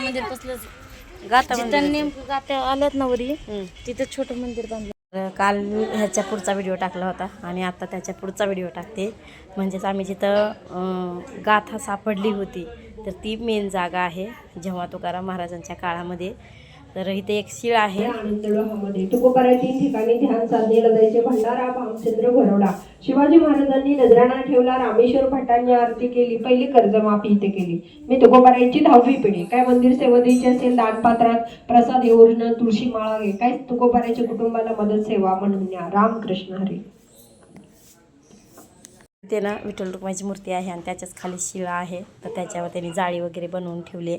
मंदिर कसलंच गाता जिथं मंदिर नेमकं गात्या आल्यात ना वरी हम्म. तिथं छोटं मंदिर बांधलं. काल मी ह्याच्या पुढचा व्हिडिओ टाकला होता आणि आता त्याच्या पुढचा व्हिडिओ टाकते. म्हणजेच आम्ही जिथं गाथा सापडली होती तर ती मेन जागा आहे जेव्हा तुकाराम महाराजांच्या काळामध्ये. तर इथे एक शिळ आहे. आनंदलोहामध्ये तुकोबारा तीन ठिकाणी ध्यान साधनेला जायचे भंडारा भामचंद्र घरोडा. शिवाजी महाराजांनी नजराणा ठेवला रामेश्वर भटांनी आरती केली पहिली कर्जमाफी इथे केली. मी तुकोबारायांची दहावी पिढी. काय मंदिर सेवा द्यायची असेल दानपात्रात प्रसाद योजना तुळशी माळा घे. काय तुकोबाराच्या कुटुंबाला मदत सेवा म्हणून न्या. रामकृष्ण हरी. ते ना विठ्ठल रुक्माईची मूर्ती आहे आणि त्याच्याच खाली शिळा आहे. तर त्याच्यावर त्यांनी जाळी वगैरे बनवून ठेवली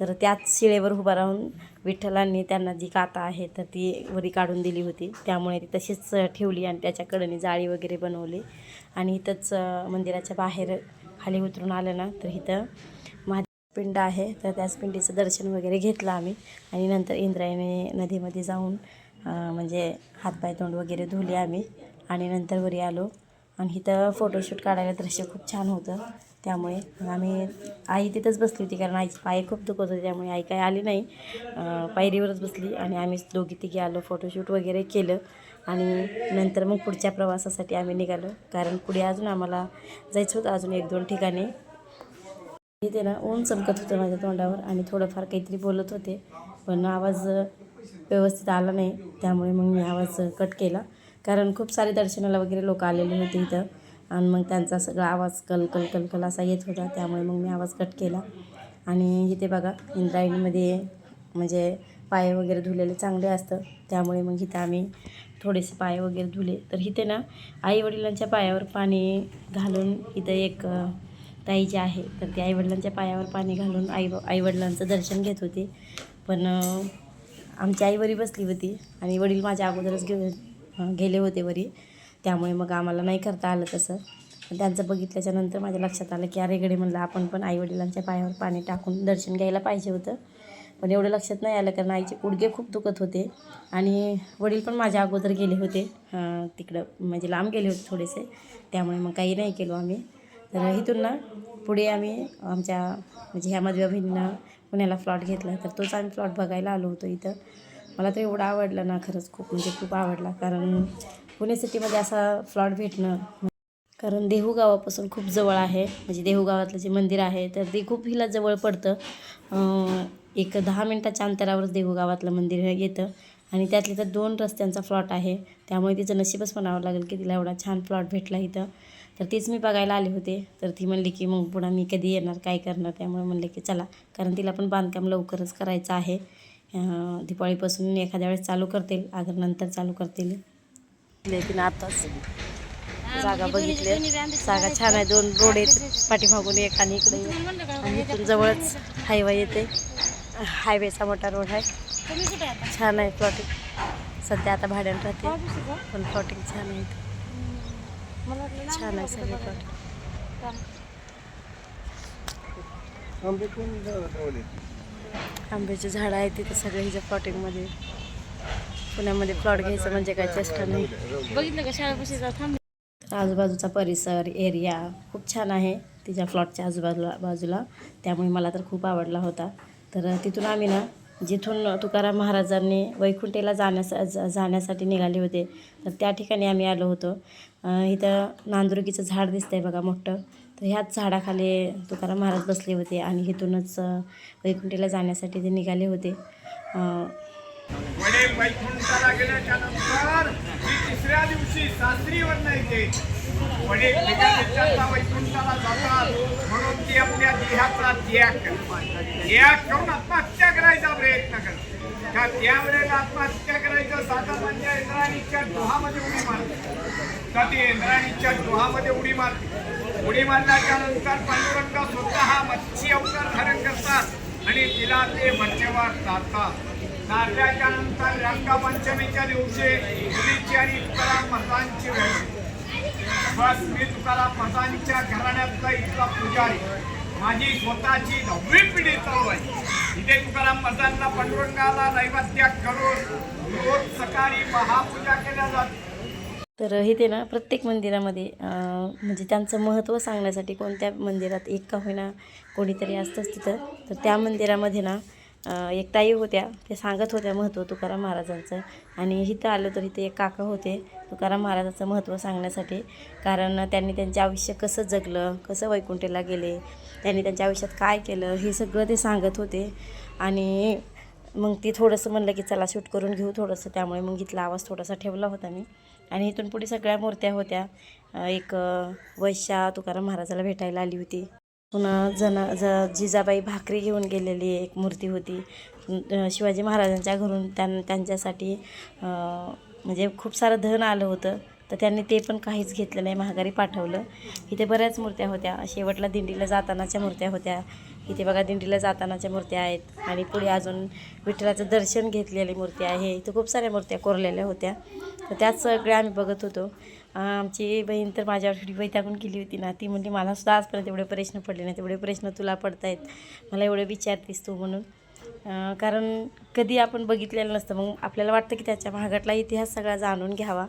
तर त्याच शिळेवर उभा राहून विठ्ठलांनी त्यांना जी काता आहे तर ती वरी काढून दिली होती. त्यामुळे ती तशीच ठेवली आणि त्याच्याकडे जाळी वगैरे बनवली. आणि इथंच मंदिराच्या बाहेर खाली उतरून आलं ना तर इथं महादेव पिंड आहे. तर त्याच पिंडीचं दर्शन वगैरे घेतलं आम्ही. आणि नंतर इंद्रायणी नदीमध्ये जाऊन म्हणजे हातपाय तोंड वगैरे धुले आम्ही. आणि नंतर वरी आलो. आणि इथं फोटोशूट काढायला दृश्य खूप छान होतं. त्यामुळे मग आम्ही आई तिथंच बसली होती कारण आईची पाय खूप दुखत होते त्यामुळे आई काही आली नाही. पायरीवरच बसली आणि आम्ही दोघी तिघी आलो फोटोशूट वगैरे केलं आणि नंतर मग पुढच्या प्रवासासाठी आम्ही निघालो. कारण पुढे अजून आम्हाला जायचं होतं अजून एक दोन ठिकाणी. इथे ना ऊन चमकत होतं माझ्या तोंडावर आणि थोडंफार काहीतरी बोलत होते पण आवाज व्यवस्थित आला नाही. त्यामुळे मग मी आवाज कट केला. कारण खूप सारे दर्शनाला वगैरे लोक आलेले होते इथं. आणि मग त्यांचा सगळा आवाज कल कल कल कल असा येत होता. त्यामुळे मग मी आवाज कट केला. आणि इथे बघा इंद्रायणीमध्ये म्हणजे पाय वगैरे धुलेले चांगले असतं त्यामुळे मग इथं आम्ही थोडेसे पाय वगैरे धुले. तर इथे ना आईवडिलांच्या पायावर पाणी घालून इथं एक ताई जी आहे तर ती आईवडिलांच्या पायावर पाणी घालून आई आईवडिलांचं दर्शन घेत होते. पण आमची आई वरी बसली होती आणि वडील माझ्या अगोदरच घेऊन गेले होते वरी. त्यामुळे मग आम्हाला नाही करता आलं तसं. पण त्यांचं बघितल्याच्यानंतर माझ्या लक्षात आलं की अरे गडे म्हणलं आपण पण आईवडिलांच्या पायावर पाणी टाकून दर्शन घ्यायला पाहिजे होतं. पण एवढं लक्षात नाही आलं कारण आईचे गुडघे खूप दुखत होते. आणि वडील पण माझ्या अगोदर गेले होते. तिकडं म्हणजे लांब गेले होते थोडेसे. त्यामुळे मग काही नाही केलो आम्ही. तर इथून ना पुढे आम्ही आमच्या म्हणजे ह्या मधव्या बहिणीनं पुण्याला फ्लॉट घेतला. तर तोच आम्ही फ्लॉट बघायला आलो होतो इथं. मला तर एवढा आवडला ना खरंच खूप. म्हणजे खूप आवडला. कारण पुणे सिटीमध्ये असा फ्लॉट भेटणं कारण देहू गावापासून खूप जवळ आहे. म्हणजे देहू गावातलं जे मंदिर आहे तर ते खूप हिला जवळ पडतं. एक दहा मिनटाच्या अंतरावरच देहू गावातलं मंदिर येतं. आणि त्यातले तर दोन रस्त्यांचा फ्लॉट आहे. त्यामुळे तिचं नशीबच म्हणावं लागेल की तिला एवढा छान प्लॉट भेटला इथं. तर तीच मी बघायला आले होते. तर ती म्हणली की मग पुन्हा मी कधी येणार काय करणार? त्यामुळे म्हणले की चला. कारण तिला पण बांधकाम लवकरच करायचं आहे. दिपाळीपासून दिवाळीपासून एखाद्या वेळेस चालू करतील. अगर नंतर चालू करतील. तिने आताच जागा बघितली जागा छान आहे दोन रोड आहेत पाठीमागून एक आणि इकडे. आणि इथून जवळच हायवे येते. हायवेचा मोठा रोड आहे. छान आहे प्लॉटिंग सध्या आता भाड्यानं राहते. पण प्लॉटिंग छान आहे छान आहे सगळे प्लॉटिंग. आंब्याची झाडं आहेत तिथे सगळे हिच्या प्लॉटिंगमध्ये पुण्यामध्ये प्लॉट घ्यायचं म्हणजे काय चेष्टा नाही. बघितलं का? शाळेपाशी जा थांब. आजूबाजूचा परिसर एरिया खूप छान आहे तिच्या फ्लॉटच्या आजूबाजूला बाजूला. त्यामुळे मला तर खूप आवडला होता. तर तिथून आम्ही ना जिथून तुकाराम महाराजांनी वैकुंठेला जाण्यास जा- जाण्यासाठी निघाले होते तर त्या ठिकाणी आम्ही आलो होतो. इथं नांदुर्गीचं झाड दिसतंय बघा मोठं. तर ह्याच झाडाखाली तुकाराम महाराज बसले होते आणि इथूनच वैकुंठेला जाण्यासाठी ते निघाले होते. वडील वैकुंठाला गेल्याच्यानंतर ती तिसऱ्या दिवशी सासरीवर नाही ते वडील निघाल्याच्या वैकुंठाला जातात. म्हणून ती आपल्या देहाचा त्याग करतात त्याग करून आत्महत्या करायचा प्रयत्न करते. का त्यावेळेला आत्महत्या करायचं साधन म्हणजे इंद्राणीच्या डोहामध्ये उडी मारते. तर ती इंद्राणीच्या डोहामध्ये उडी मारते. उडी मारल्याच्या नंतर पांडुरंग स्वतः मच्छी अवतार धारण करतात आणि तिला ते मच्छीवर जातात. नारल्याच्या नंतर रंगपंचमीच्या दिवशी मुलीची आणि तुकाराम महाराजांची बस मी तुकाराम महाराजांच्या घराण्यातला इथला पुजारी. माझी स्वतःची नववी पिढी चालू आहे. इथे तुकाराम महाराजांना पंडुरंगाला नैवेद्य करून रोज सकाळी महापूजा केल्या जाते. तर इथे ना प्रत्येक मंदिरामध्ये म्हणजे त्यांचं महत्त्व सांगण्यासाठी कोणत्या मंदिरात एक का होईना कोणीतरी असतंच तिथं. तर त्या मंदिरामध्ये ना एक ताई होत्या ते सांगत होत्या महत्त्व तुकाराम महाराजांचं. आणि इथं आलं तर इथे एक काका होते तुकाराम महाराजांचं महत्त्व सांगण्यासाठी. कारण त्यांनी त्यांचे आयुष्य कसं जगलं कसं वैकुंठेला गेले त्यांनी त्यांच्या आयुष्यात काय केलं हे सगळं ते सांगत होते. आणि मग ती थोडंसं म्हणलं की चला शूट करून घेऊ थोडंसं. त्यामुळे मग इथला आवाज थोडासा ठेवला होता मी. आणि इथून पुढे सगळ्या मूर्त्या होत्या. एक वैशा वैश्या तुकाराम महाराजाला भेटायला आली होती. पुन्हा जना ज जिजाबाई भाकरी घेऊन गेलेली एक मूर्ती होती. शिवाजी महाराजांच्या घरून त्यां त्यांच्यासाठी म्हणजे खूप सारं धन आलं होतं. तर त्यांनी ते पण काहीच घेतलं नाही महागारी पाठवलं. इथे बऱ्याच मूर्त्या होत्या. शेवटला दिंडीला जातानाच्या मूर्त्या होत्या. इथे बघा दिंडीला जातानाच्या मूर्त्या आहेत आणि पुढे अजून विठ्ठलाचं दर्शन घेतलेली मूर्ती आहे. इथं खूप साऱ्या मूर्त्या कोरलेल्या होत्या. तर त्याच सगळ्या आम्ही बघत होतो. आमची बहीण तर माझ्यावर वैतागून केली होती ना ती म्हणजे मलासुद्धा आजपर्यंत एवढे प्रश्न पडले नाही तेवढे प्रश्न तुला पडतायत. मला एवढे विचारतीस तू म्हणून. कारण कधी आपण बघितलेलं नसतं. मग आपल्याला वाटतं की त्याच्या महागातला इतिहास सगळा जाणून घ्यावा.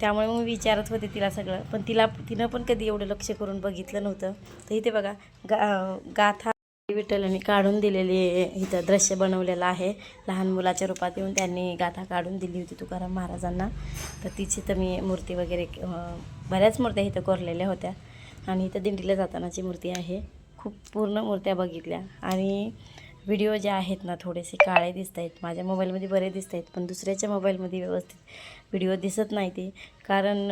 त्यामुळे मग विचारत होते तिला सगळं. पण तिला तिनं पण कधी एवढं लक्ष करून बघितलं नव्हतं. तर इथे बघा गा गाथा विठ्ठलांनी काढून दिलेली इथं दृश्य बनवलेलं आहे. लहान मुलाच्या रूपात येऊन त्यांनी गाथा काढून दिली होती तुकाराम महाराजांना. तर तिची तर मी मूर्ती वगैरे बऱ्याच मूर्त्या इथं कोरलेल्या होत्या. आणि इथं दिंडीला जातानाची मूर्ती आहे. खूप पूर्ण मूर्त्या बघितल्या. आणि व्हिडिओ जे आहेत ना थोडेसे काळे दिसत आहेत. माझ्या मोबाईलमध्ये बरे दिसत आहेत पण दुसऱ्याच्या मोबाईलमध्ये व्यवस्थित व्हिडिओ दिसत नाही ते. कारण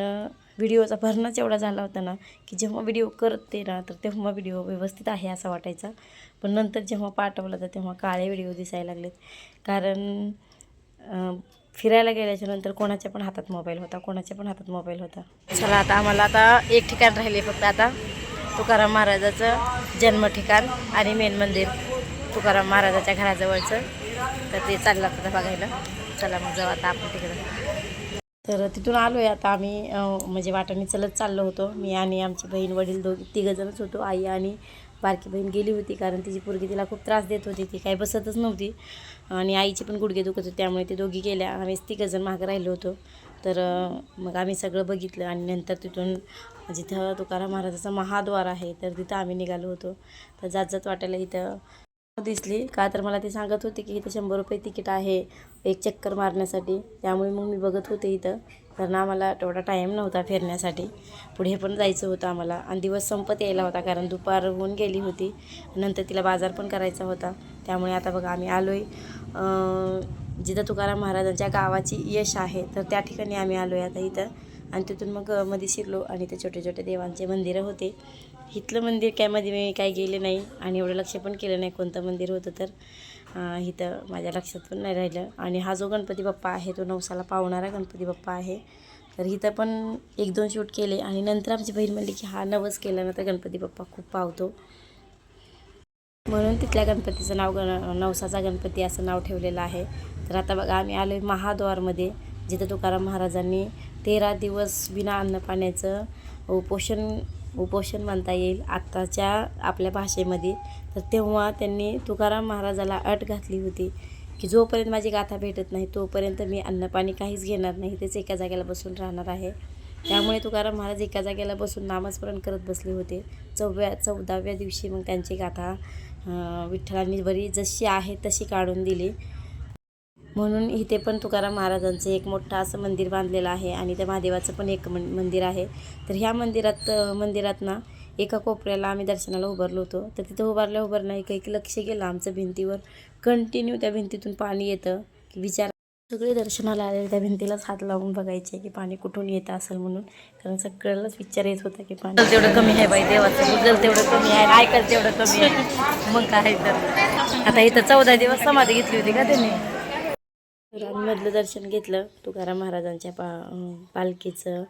व्हिडिओचा भरणाच एवढा झाला होता ना की जेव्हा व्हिडिओ करते ना तर तेव्हा व्हिडिओ व्यवस्थित आहे असा वाटायचा. पण नंतर जेव्हा पाठवलं तर तेव्हा काळे व्हिडिओ दिसायला लागलेत. कारण फिरायला गेल्याच्यानंतर कोणाच्या पण हातात मोबाईल होता कोणाच्या पण हातात मोबाईल होता. चला आता आम्हाला आता एक ठिकाण राहिले फक्त आता. तुकाराम महाराजाचं जन्म ठिकाण आणि मेन मंदिर. तुकाराम महाराजाच्या घराजवळचं. तर ते चाललं आता बघायला चला मग जाऊ आता आपण तिकडं. तर तिथून आलो आहे आता आम्ही म्हणजे वाटाने चलत चाललो होतो. मी आणि आमची बहीण वडील दोघ तिघंजणच होतो. आई आणि बारकी बहीण गेली होती कारण तिची पोरगी तिला खूप त्रास देत होती. ती काही बसतच नव्हती. आणि आईची पण गुडघे दुखत होते. त्यामुळे ते दोघी गेल्या. आम्ही तिघंजण मागं राहिलो होतो. तर मग आम्ही सगळं बघितलं आणि नंतर तिथून जिथं तुकाराम महाराजाचा महाद्वार आहे तर तिथं आम्ही निघालो होतो. तर जात जात वाटायला इथं दिसली. का तर मला ते सांगत होते की इथं शंभर रुपये तिकीट आहे एक चक्कर मारण्यासाठी. त्यामुळे मग मी बघत होते इथं. कारण आम्हाला तेवढा टाईम नव्हता फिरण्यासाठी. पुढे पण जायचं होतं आम्हाला. आणि दिवस संपत यायला होता कारण दुपार होऊन गेली होती. नंतर तिला बाजार पण करायचा होता. त्यामुळे आता बघा आम्ही आलो आहे जिथं तुकाराम महाराजांच्या गावाची यश आहे तर त्या ठिकाणी आम्ही आलो आहे आता इथं. आणि तिथून मग मध्ये शिरलो. आणि ते छोटे छोटे देवांचे मंदिरं होते. इथलं मंदिर काय मध्ये मी काही गेले नाही आणि एवढं लक्ष पण केलं नाही कोणतं मंदिर होतं तर इथं माझ्या लक्षात पण नाही राहिलं. आणि हा जो गणपती बाप्पा आहे तो नवसाला पावणारा गणपती बाप्पा आहे. तर इथं पण एक दोन शूट केले आणि नंतर आमची बहीण म्हणली की हा नवस केला ना तर गणपती बाप्पा खूप पावतो. म्हणून तिथल्या गणपतीचं नाव गण नवसाचा गणपती असं नाव ठेवलेलं आहे. तर आता बघा आम्ही आलो आहे महाद्वारमध्ये जिथं तुकाराम महाराजांनी तेरा दिवस बिना अन्नपाण्याचं उपोषण उपोषण म्हणता येईल आत्ताच्या आपल्या भाषेमध्ये. तर तेव्हा त्यांनी तुकाराम महाराजाला अट घातली होती की जोपर्यंत माझी गाथा भेटत नाही तोपर्यंत मी अन्नपाणी काहीच घेणार नाही तेच एका जागेला बसून राहणार आहे. त्यामुळे तुकाराम महाराज एका जागेला बसून नामस्मरण करत बसले होते. चौव्या चौदाव्या दिवशी मग त्यांची गाथा विठ्ठलांनी बरी जशी आहे तशी काढून दिली. म्हणून इथे पण तुकाराम महाराजांचं एक मोठं असं मंदिर बांधलेलं आहे आणि त्या महादेवाचं पण एक मन मंदिर आहे. तर ह्या मंदिरात मंदिरात ना एका कोपऱ्याला आम्ही दर्शनाला उभारलो होतो. तर तिथं उभारल्या उभारलं एक एक लक्ष गेलं आमचं भिंतीवर. कंटिन्यू त्या भिंतीतून पाणी येतं. की विचार सगळे दर्शनाला आलेले त्या भिंतीलाच हात लावून बघायचे की पाणी कुठून येतं असेल म्हणून. कारण सगळ्यालाच विचार येत होता की पाणी तेवढं कमी आहे बाई देवाचं. गुगल तेवढं कमी आहे ऐकायला तेवढं कमी आहे. मग काय तर. आता इथं चौदा दिवस समाधी घेतली होती का त्यांनी? तर दर्शन घेतलं. तुकाराम महाराजांच्या पा पालखीचं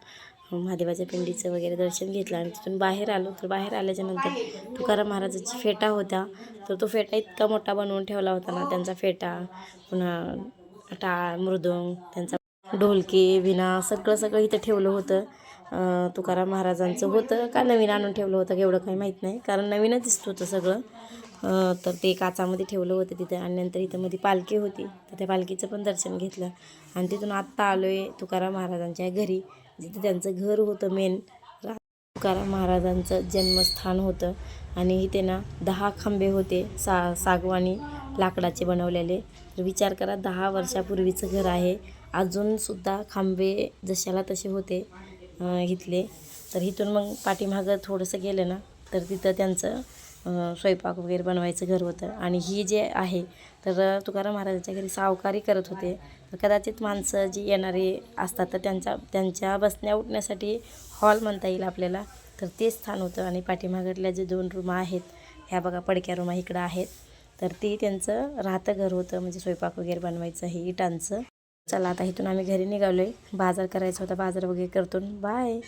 महादेवाच्या पिंडीचं वगैरे दर्शन घेतलं आणि तिथून बाहेर आलो. तर बाहेर आल्याच्यानंतर तुकाराम महाराजाची फेटा होता तर तो फेटा इतका मोठा बनवून ठेवला होता ना त्यांचा फेटा पुन्हा टाळ मृदंग त्यांचा ढोलकी विणा सगळं सगळं इथं ठेवलं होतं. तुकाराम महाराजांचं होतं का नवीन आणून ठेवलं होतं एवढं काही माहीत नाही. कारण नवीनच दिसत होतं सगळं. तर ते काचामध्ये ठेवलं होतं तिथं आणि नंतर इथं मध्ये पालखी होती. तर त्या पालखीचं पण दर्शन घेतलं. आणि तिथून आत्ता आलो आहे तुकाराम महाराजांच्या घरी. जिथं त्यांचं घर होतं मेन तुकाराम महाराजांचं जन्मस्थान होतं. आणि इथे ना दहा खांबे होते सा सागवानी लाकडाचे बनवलेले. तर विचार करा दहा वर्षापूर्वीचं घर आहे. अजूनसुद्धा खांबे जशाला तसे होते इथले. तर इथून मग पाठीमागं थोडंसं गेलं ना तर तिथं त्यांचं स्वयंपाक वगैरे बनवायचं घर होतं. आणि ही जे आहे तर तुकाराम महाराजांच्या घरी सावकारी करत होते. तर कदाचित माणसं जी येणारी असतात तर त्यांच्या त्यांच्या बसण्या उठण्यासाठी हॉल म्हणता येईल आपल्याला. तर ते स्थान होतं. आणि पाठीमागडल्या जे दोन रूम आहेत ह्या बघा पडक्या रूमा इकडं आहेत. तर ते त्यांचं राहतं घर होतं म्हणजे स्वयंपाक वगैरे बनवायचं हे इटांचं. चला आता इथून आम्ही घरी निघालो आहे बाजार करायचा होता बाजार वगैरे करतो बाय